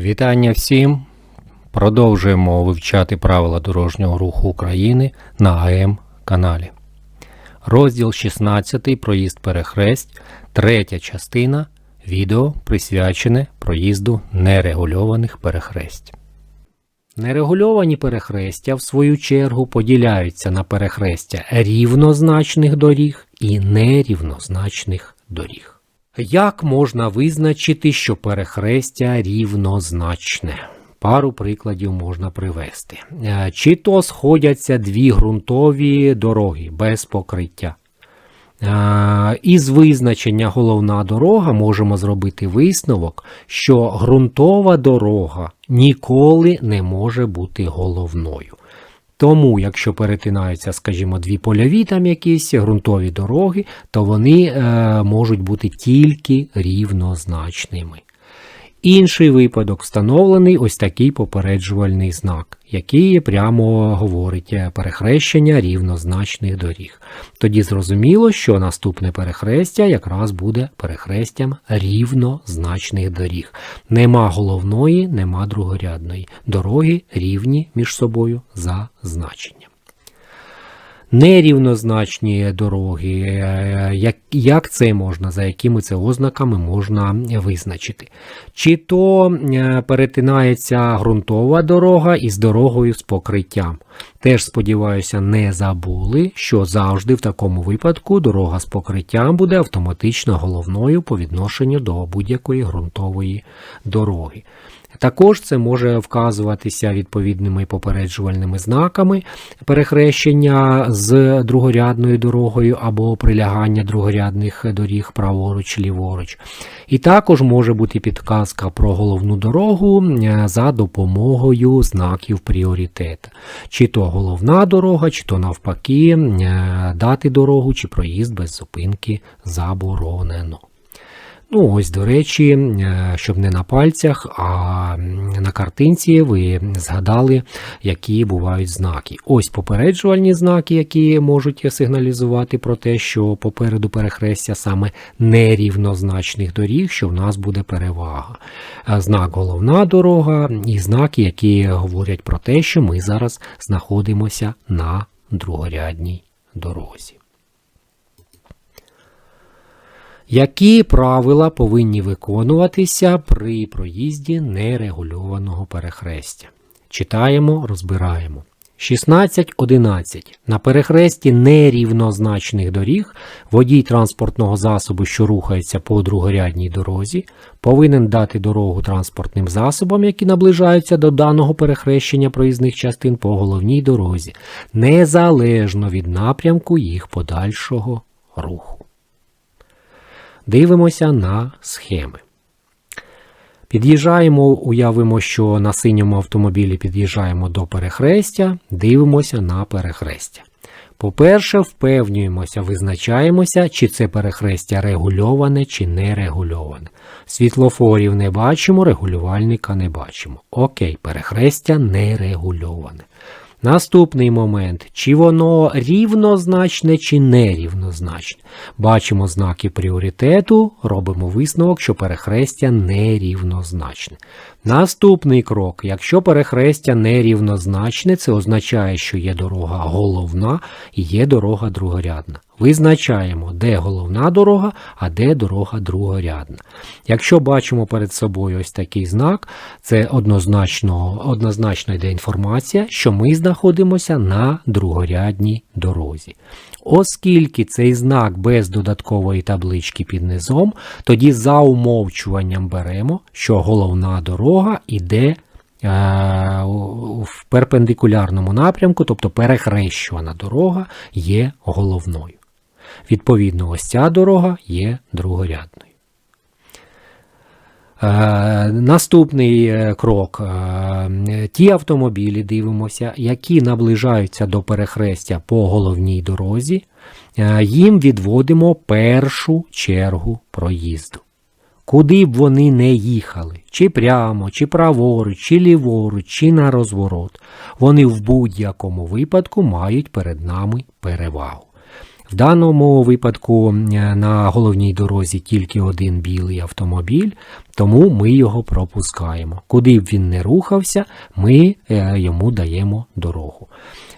Вітання всім! Продовжуємо вивчати правила дорожнього руху України на АМ каналі. Розділ 16 Проїзд перехресть, третя частина відео присвячене проїзду нерегульованих перехресть. Нерегульовані перехрестя, в свою чергу, поділяються на перехрестя рівнозначних доріг і нерівнозначних доріг. Як можна визначити, що перехрестя рівнозначне? Пару прикладів можна привести. Е, Чи то сходяться дві ґрунтові дороги без покриття. Е, Із визначення головна дорога можемо зробити висновок, що ґрунтова дорога ніколи не може бути головною. Тому, якщо перетинаються, скажімо, дві польові там якісь ґрунтові дороги, то вони е, можуть бути тільки рівнозначними. Інший випадок встановлений ось такий попереджувальний знак, який прямо говорить е, перехрещення рівнозначних доріг. Тоді зрозуміло, що наступне перехрестя якраз буде перехрестям рівнозначних доріг. Нема головної, нема другорядної. Дороги рівні між собою за значенням. Нерівнозначні дороги, е, як, як це можна, за якими це ознаками можна визначити? Чи то е, перетинається ґрунтова дорога із дорогою з покриттям. Теж, сподіваюся, не забули, що завжди в такому випадку дорога з покриттям буде автоматично головною по відношенню до будь-якої ґрунтової дороги. Також це може вказуватися відповідними попереджувальними знаками перехрещення з другорядною дорогою або прилягання другорядних доріг праворуч, ліворуч. І також може бути підказка про головну дорогу е, за допомогою знаків пріоритету. Чи то головна дорога, чи то навпаки е, дати дорогу, чи проїзд без зупинки заборонено. Ну, ось, до речі, е, щоб не на пальцях, а на картинці ви згадали, які бувають знаки. Ось попереджувальні знаки, які можуть сигналізувати про те, що попереду перехрестя саме нерівнозначних доріг, що в нас буде перевага. Е, Знак головна дорога і знаки, які говорять про те, що ми зараз знаходимося на другорядній дорозі. Які правила повинні виконуватися при проїзді нерегульованого перехрестя? Читаємо, розбираємо. 16.11. На перехресті нерівнозначних доріг водій транспортного засобу, що рухається по другорядній дорозі, повинен дати дорогу транспортним засобам, які наближаються до даного перехрещення проїзних частин по головній дорозі, незалежно від напрямку їх подальшого руху. Дивимося на схеми. Під'їжджаємо, уявимо, що на синьому автомобілі під'їжджаємо до перехрестя, дивимося на перехрестя. По-перше, впевнюємося, визначаємося, чи це перехрестя регульоване чи не регульоване. Світлофорів не бачимо, регулювальника не бачимо. Окей, перехрестя не регульоване. Наступний момент, чи воно рівнозначне, чи нерівнозначне. Бачимо знаки пріоритету, робимо висновок, що перехрестя нерівнозначне. Наступний крок, якщо перехрестя нерівнозначне, це означає, що є дорога головна і є дорога другорядна. Визначаємо, де головна дорога, а де дорога другорядна. Якщо бачимо перед собою ось такий знак, це однозначно, однозначно йде інформація, що ми знаходимося на другорядній дорозі. Оскільки цей знак без додаткової таблички під низом, тоді за умовчуванням беремо, що головна дорога йде в перпендикулярному напрямку, тобто перехрещувана дорога є головною. Відповідно, ось ця дорога є другорядною. Е, наступний е, крок. Е, ті автомобілі дивимося, які наближаються до перехрестя по головній дорозі, їм відводимо першу чергу проїзду. Куди б вони не їхали, чи прямо, чи праворуч, чи ліворуч, чи на розворот, вони в будь-якому випадку мають перед нами перевагу. В даному випадку е, на головній дорозі тільки один білий автомобіль, тому ми його пропускаємо. Куди б він не рухався, ми е, йому даємо дорогу.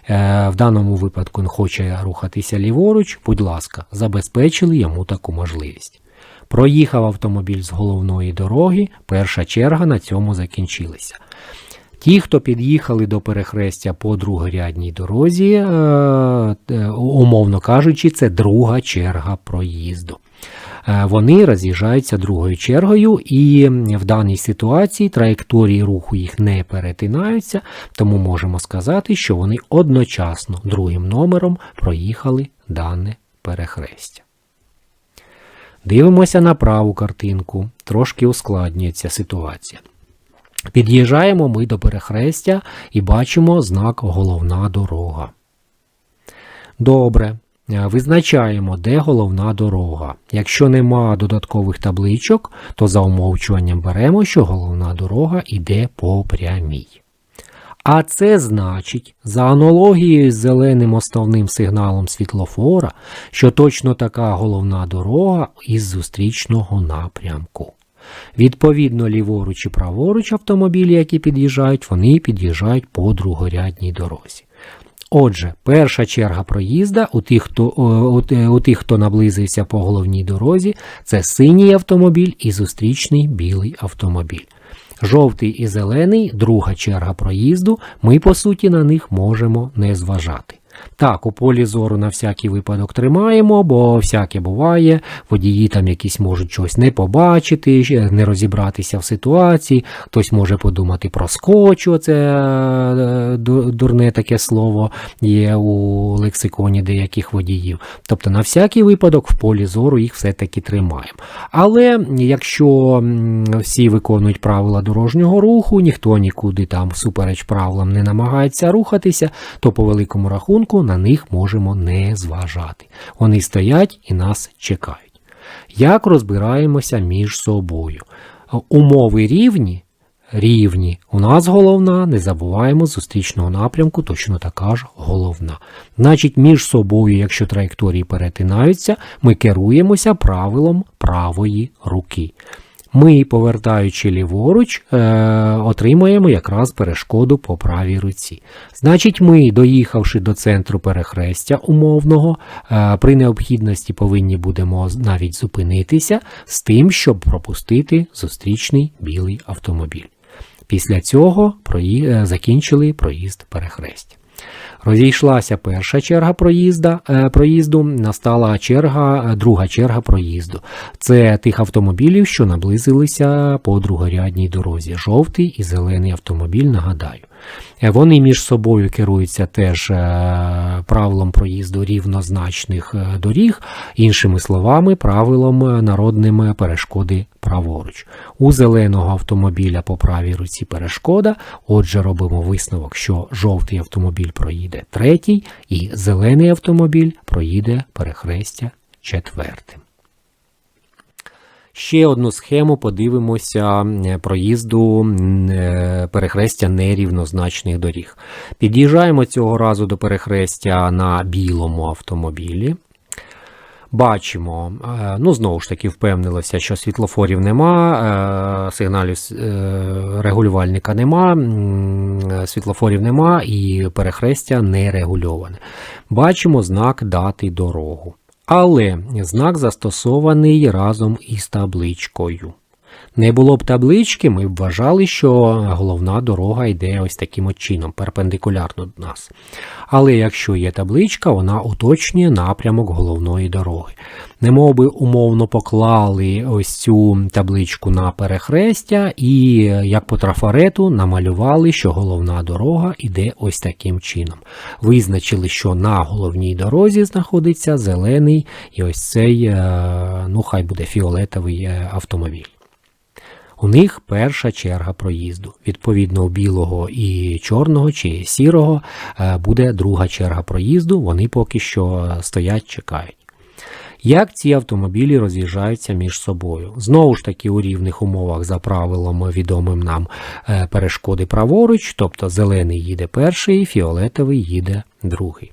Е, В даному випадку він хоче рухатися ліворуч, будь ласка, забезпечили йому таку можливість. Проїхав автомобіль з головної дороги, перша черга на цьому закінчилася. Ті, хто під'їхали до перехрестя по другорядній дорозі, е, е, умовно кажучи, це друга черга проїзду. Е, Вони роз'їжджаються другою чергою, і в даній ситуації траєкторії руху їх не перетинаються, тому можемо сказати, що вони одночасно другим номером проїхали дане перехрестя. Дивимося на праву картинку, трошки ускладнюється ситуація. Під'їжджаємо ми до перехрестя і бачимо знак головна дорога. Добре. Е, Визначаємо, де головна дорога. Якщо нема додаткових табличок, то за умовчуванням беремо, що головна дорога йде по прямій. А це значить, за аналогією з зеленим основним сигналом світлофора, що точно така головна дорога із зустрічного напрямку. Відповідно, ліворуч і праворуч автомобілі, які під'їжджають, вони під'їжджають по другорядній дорозі. Отже, перша черга проїзда у тих, хто, у тих, хто наблизився по головній дорозі, це синій автомобіль і зустрічний білий автомобіль. Жовтий і зелений, друга черга проїзду, ми по суті на них можемо не зважати. Так, у полі зору на всякий випадок тримаємо, бо всяке буває, водії там якісь можуть щось не побачити, не розібратися в ситуації, хтось може подумати про скотч, оце е, дурне таке слово є у лексиконі деяких водіїв. Тобто на всякий випадок в полі зору їх все-таки тримаємо. Але якщо всі виконують правила дорожнього руху, ніхто нікуди там всупереч правилам не намагається рухатися, то по великому рахунку на них можемо не зважати. Вони стоять і нас чекають. Як розбираємося між собою? Умови рівні. Рівні. У нас головна, не забуваємо зустрічного напрямку, точно така ж головна. Значить, між собою, якщо траєкторії перетинаються, ми керуємося правилом правої руки. Ми, повертаючи ліворуч, е, отримаємо якраз перешкоду по правій руці. Значить, ми, доїхавши до центру перехрестя умовного, е, при необхідності повинні будемо навіть зупинитися з тим, щоб пропустити зустрічний білий автомобіль. Після цього е, закінчили проїзд перехрестя. Розійшлася перша черга проїзда, е, проїзду, настала черга, е, друга черга проїзду. Це тих автомобілів, що наблизилися по другорядній дорозі. Жовтий і зелений автомобіль, нагадаю. Е, Вони між собою керуються теж е, правилом проїзду рівнозначних е, доріг, іншими словами, правилом народним перешкоди праворуч. У зеленого автомобіля по правій руці перешкода, отже, робимо висновок, що жовтий автомобіль проїде третій, і зелений автомобіль проїде перехрестя четвертим. Ще одну схему подивимося проїзду е, перехрестя нерівнозначних доріг. Під'їжджаємо цього разу до перехрестя на білому автомобілі. Бачимо, е, ну знову ж таки впевнилися, що світлофорів нема, е, сигналів регулювальника нема, світлофорів нема і перехрестя не регульоване. Бачимо знак дати дорогу. Але знак застосований разом із табличкою. Не було б таблички, ми б вважали, що головна дорога йде ось таким от чином, перпендикулярно до нас. Але якщо є табличка, вона уточнює напрямок головної дороги. Немов би умовно поклали ось цю табличку на перехрестя і, як по трафарету, намалювали, що головна дорога йде ось таким чином. Визначили, що на головній дорозі знаходиться зелений і ось цей, е, ну хай буде фіолетовий е, автомобіль. У них перша черга проїзду. Відповідно, у білого і чорного чи сірого е, буде друга черга проїзду. Вони поки що стоять, чекають. Як ці автомобілі роз'їжджаються між собою? Знову ж таки, у рівних умовах за правилом відомим нам е, перешкоди праворуч, тобто зелений їде перший, фіолетовий їде другий.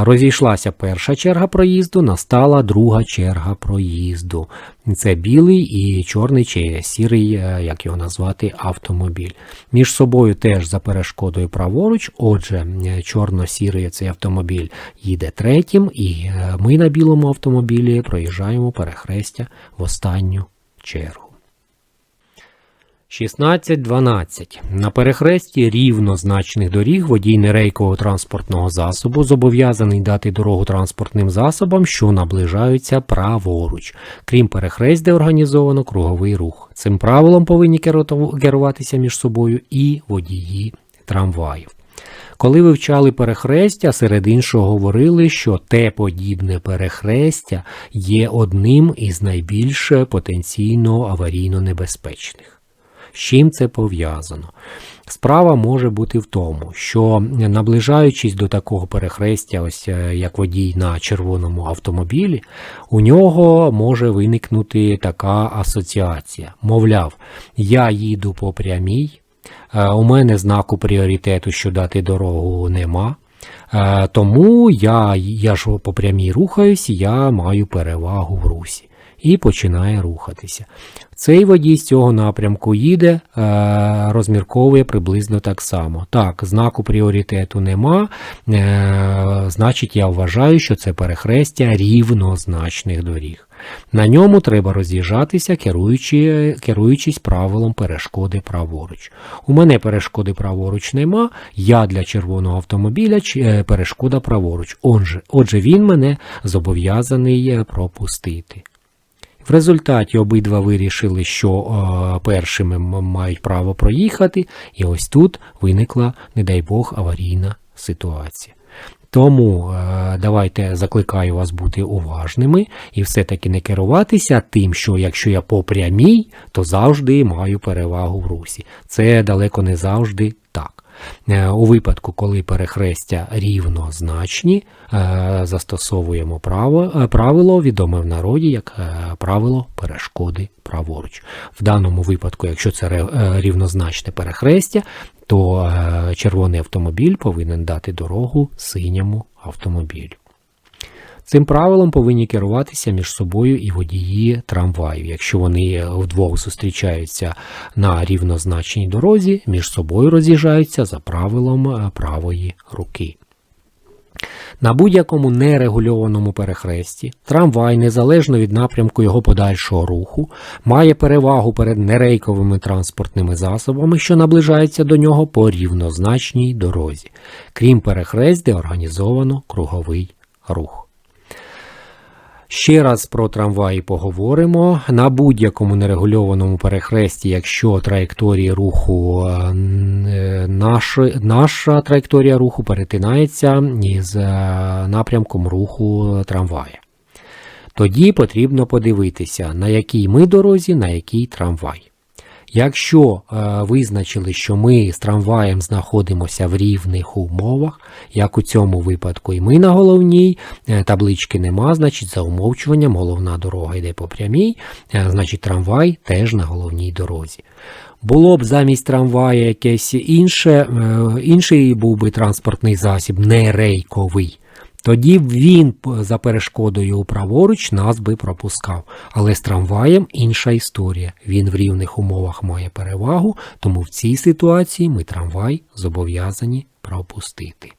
Розійшлася перша черга проїзду, настала друга черга проїзду. Це білий і чорний чи сірий, е, як його назвати, автомобіль. Між собою теж за перешкодою праворуч, отже, е, чорно-сірий цей автомобіль їде третім, і е, ми на білому автомобілі проїжджаємо перехрестя в останню чергу. 16.12. На перехресті рівнозначних доріг водій нерейкового транспортного засобу зобов'язаний дати дорогу транспортним засобам, що наближаються праворуч, крім перехресть, де організовано круговий рух. Цим правилом повинні керуватися між собою і водії трамваїв. Коли вивчали перехрестя, серед іншого говорили, що те подібне перехрестя є одним із найбільш потенційно аварійно небезпечних. З чим це пов'язано? Справа може бути в тому, що наближаючись до такого перехрестя, ось е, як водій на червоному автомобілі, у нього може виникнути така асоціація. Мовляв, я їду по прямій, е, у мене знаку пріоритету, що дати дорогу нема. Е, Тому я, я ж по прямій рухаюсь, я маю перевагу в русі. І починає рухатися. Цей водій з цього напрямку їде, е, розмірковує приблизно так само. Так, знаку пріоритету нема, е, значить я вважаю, що це перехрестя рівнозначних доріг. На ньому треба роз'їжджатися, керуючи, керуючись правилом перешкоди праворуч. У мене перешкоди праворуч нема, я для червоного автомобіля е, перешкода праворуч. Отже, отже, він мене зобов'язаний пропустити. В результаті обидва вирішили, що е, першими мають право проїхати, і ось тут виникла, не дай Бог, аварійна ситуація. Тому е, давайте закликаю вас бути уважними і все-таки не керуватися тим, що якщо я по прямій, то завжди маю перевагу в русі. Це далеко не завжди так. Е, У випадку, коли перехрестя рівнозначні, е, застосовуємо право, е, правило, відоме в народі як правило перешкоди праворуч. В даному випадку, якщо це рівнозначне перехрестя, то червоний автомобіль повинен дати дорогу синьому автомобілю. Цим правилом повинні керуватися між собою і водії трамваїв. Якщо вони вдвох зустрічаються на рівнозначній дорозі, між собою роз'їжджаються за правилом е, правої руки. На будь-якому нерегульованому перехресті трамвай, незалежно від напрямку його подальшого руху, має перевагу перед нерейковими транспортними засобами, що наближаються до нього по рівнозначній дорозі, крім перехресть, де організовано круговий рух. Ще раз про трамваї поговоримо. На будь-якому нерегульованому перехресті, якщо траєкторії руху, е, е, наш, наша траєкторія руху перетинається із е, напрямком руху трамвая. Тоді потрібно подивитися, на якій ми дорозі, на який трамвай. Якщо е, визначили, що ми з трамваєм знаходимося в рівних умовах, як у цьому випадку і ми на головній, е, таблички нема, значить за умовчуванням головна дорога йде по прямій, е, значить трамвай теж на головній дорозі. Було б замість трамвая якесь інше, е, інший був би транспортний засіб, не рейковий. Тоді він за перешкодою праворуч нас би пропускав. Але з трамваєм інша історія. Він в рівних умовах має перевагу, тому в цій ситуації ми трамвай зобов'язані пропустити.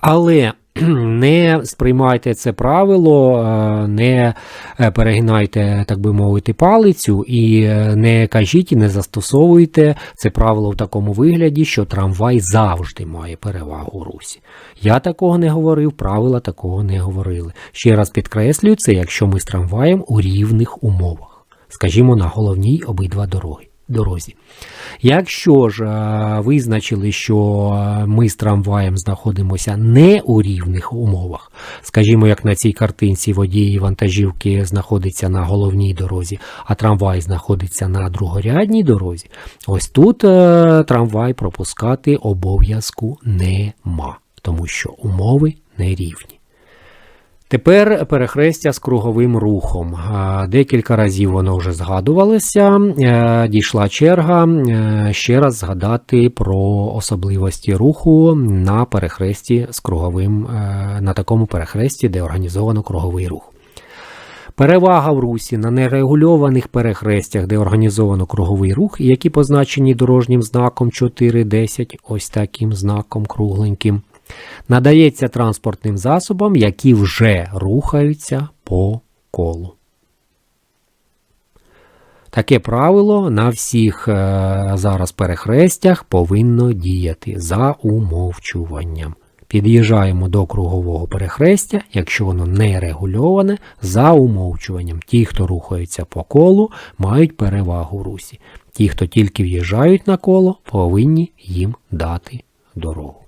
Але не сприймайте це правило, е, не е, перегинайте, так би мовити, палицю і е, не кажіть і не застосовуйте це правило в такому вигляді, що трамвай завжди має перевагу у русі. Я такого не говорив, правила такого не говорили. Ще раз підкреслюю це, якщо ми з трамваєм у рівних умовах, скажімо, на головній обидва дороги. Дорозі. Якщо ж е, визначили, що е, ми з трамваєм знаходимося не у рівних умовах, скажімо, як на цій картинці водії вантажівки знаходиться на головній дорозі, а трамвай знаходиться на другорядній дорозі, ось тут е, трамвай пропускати обов'язку нема, тому що умови не рівні. Тепер перехрестя з круговим рухом. Декілька разів воно вже згадувалося. Е, Дійшла черга е, ще раз згадати про особливості руху на перехресті з круговим, е, на такому перехресті, де організовано круговий рух. Перевага в русі на нерегульованих перехрестях, де організовано круговий рух, які позначені дорожнім знаком 4.10, ось таким знаком кругленьким, надається транспортним засобам, які вже рухаються по колу. Таке правило на всіх е, зараз перехрестях повинно діяти за умовчуванням. Під'їжджаємо до кругового перехрестя, якщо воно не регульоване, за умовчуванням. Ті, хто рухаються по колу, мають перевагу в русі. Ті, хто тільки в'їжджають на коло, повинні їм дати дорогу.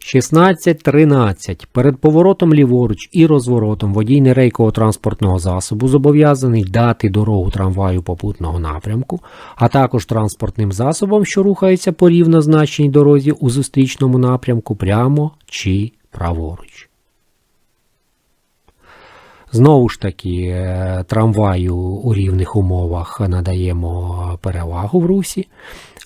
16.13. Перед поворотом ліворуч і розворотом водій нерейкового транспортного засобу зобов'язаний дати дорогу трамваю попутного напрямку, а також транспортним засобам, що рухаються по рівнозначній дорозі у зустрічному напрямку прямо чи праворуч. Знову ж таки, е, трамваю у рівних умовах надаємо перевагу в русі.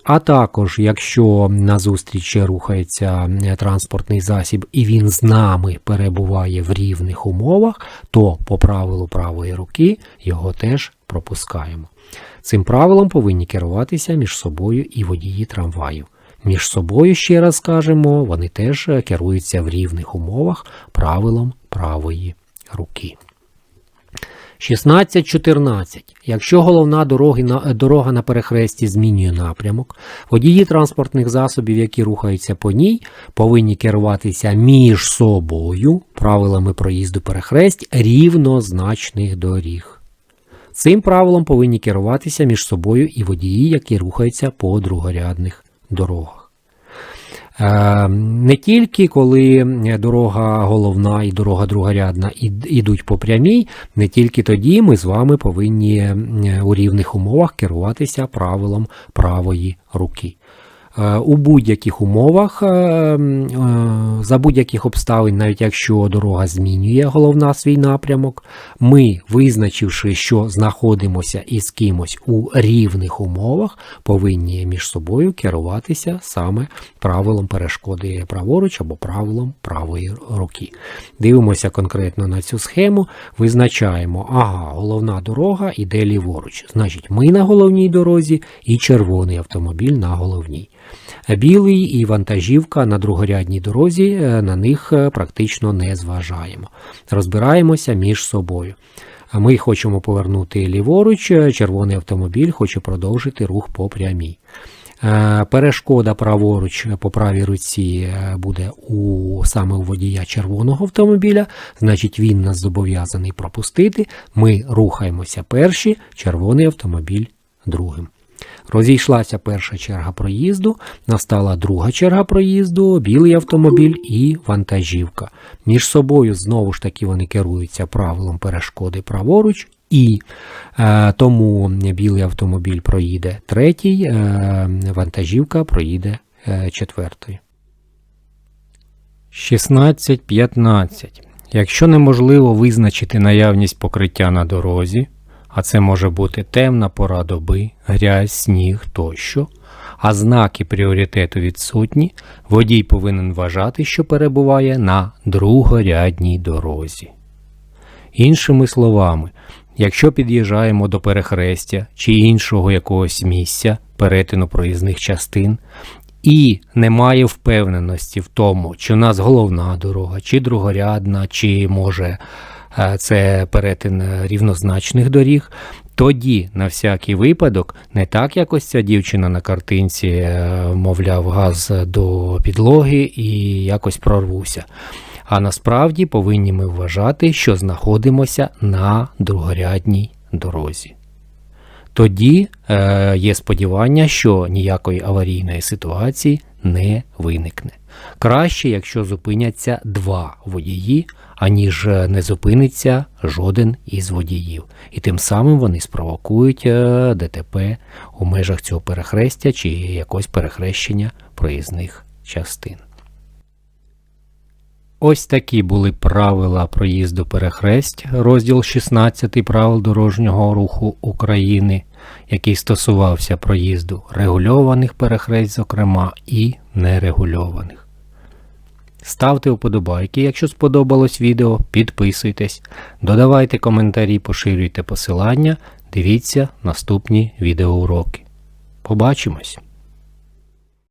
А також, якщо назустріч рухається е, транспортний засіб і він з нами перебуває в рівних умовах, то по правилу правої руки його теж пропускаємо. Цим правилом повинні керуватися між собою і водії трамваїв. Між собою, ще раз скажемо, вони теж керуються в рівних умовах правилом правої руки. 16.14. Якщо головна дорога на перехресті змінює напрямок, водії транспортних засобів, які рухаються по ній, повинні керуватися між собою правилами проїзду перехресть рівнозначних доріг. Цим правилом повинні керуватися між собою і водії, які рухаються по другорядних дорогах. Е, не тільки коли дорога головна і дорога другорядна ідуть по прямій, не тільки тоді ми з вами повинні у рівних умовах керуватися правилом правої руки. Е, у будь-яких умовах, е, е, за будь-яких обставин, навіть якщо дорога змінює головна свій напрямок, ми, визначивши, що знаходимося із кимось у рівних умовах, повинні між собою керуватися саме правилом перешкоди праворуч або правилом правої руки. Дивимося конкретно на цю схему, визначаємо, ага, головна дорога іде ліворуч. Значить, ми на головній дорозі і червоний автомобіль на головній. Білий і вантажівка на другорядній дорозі, е, на них е, практично не зважаємо. Розбираємося між собою. Ми хочемо повернути ліворуч, е, червоний автомобіль хоче продовжити рух по прямій. Перешкода праворуч по правій руці буде у саме у водія червоного автомобіля, значить він нас зобов'язаний пропустити. Ми рухаємося перші, червоний автомобіль другим. Розійшлася перша черга проїзду, настала друга черга проїзду, білий автомобіль і вантажівка. Між собою знову ж таки вони керуються правилом перешкоди праворуч, і е, тому білий автомобіль проїде третій, е, вантажівка проїде е, четвертий. 16.15. Якщо неможливо визначити наявність покриття на дорозі, а це може бути темна пора доби, грязь, сніг тощо, а знаки пріоритету відсутні, водій повинен вважати, що перебуває на другорядній дорозі. Іншими словами, якщо під'їжджаємо до перехрестя чи іншого якогось місця перетину проїзних частин, і немає впевненості в тому, чи у нас головна дорога, чи другорядна, чи може це перетин рівнозначних доріг. Тоді, на всякий випадок, не так як ось ця дівчина на картинці, е, мовляв, газ до підлоги і якось прорвуся. А насправді повинні ми вважати, що знаходимося на другорядній дорозі. Тоді е, є сподівання, що ніякої аварійної ситуації не виникне. Краще, якщо зупиняться два водії, аніж не зупиниться жоден із водіїв. І тим самим вони спровокують е, ДТП у межах цього перехрестя чи якось перехрещення проїзних частин. Ось такі були правила проїзду перехресть, розділ 16 правил дорожнього руху України, який стосувався проїзду регульованих перехресть, зокрема, і нерегульованих. Ставте вподобайки, якщо сподобалось відео, підписуйтесь, додавайте коментарі, поширюйте посилання, дивіться наступні відеоуроки. Побачимось!